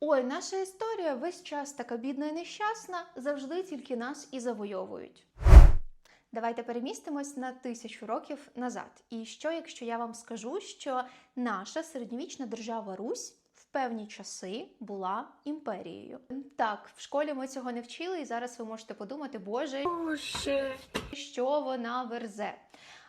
Ой, наша історія весь час така бідна і нещасна, завжди тільки нас і завойовують. Давайте перемістимось на тисячу років назад. І що, якщо я вам скажу, що наша середньовічна держава Русь в певні часи була імперією? Так, в школі ми цього не вчили, і зараз ви можете подумати, боже, що вона верзе.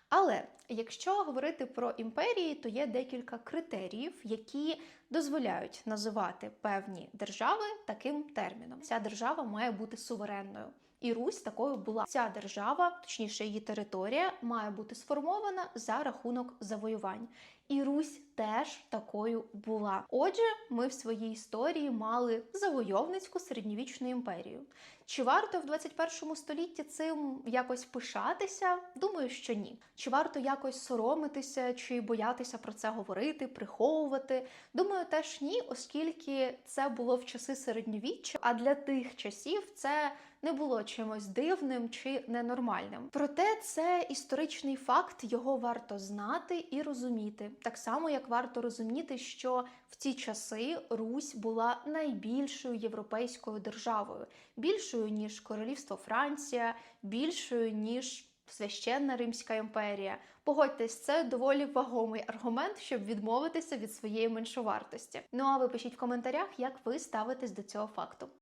Але якщо говорити про імперії, то є декілька критеріїв, які дозволяють називати певні держави таким терміном. Ця держава має бути суверенною. І Русь такою була. Ця держава, точніше, її територія, має бути сформована за рахунок завоювань. І Русь теж такою була. Отже, ми в своїй історії мали завойовницьку середньовічну імперію. Чи варто в 21 столітті цим якось пишатися? Думаю, що ні. Чи варто якось соромитися чи боятися про це говорити, приховувати? Думаю, теж ні, оскільки це було в часи середньовіччя, а для тих часів це не було чимось дивним чи ненормальним. Проте це історичний факт, його варто знати і розуміти. Так само, як варто розуміти, що в ці часи Русь була найбільшою європейською державою, більшою ніж Королівство Франція, більшою ніж Священна Римська імперія. Погодьтесь, це доволі вагомий аргумент, щоб відмовитися від своєї меншовартості. Ну а ви пишіть в коментарях, як ви ставитесь до цього факту.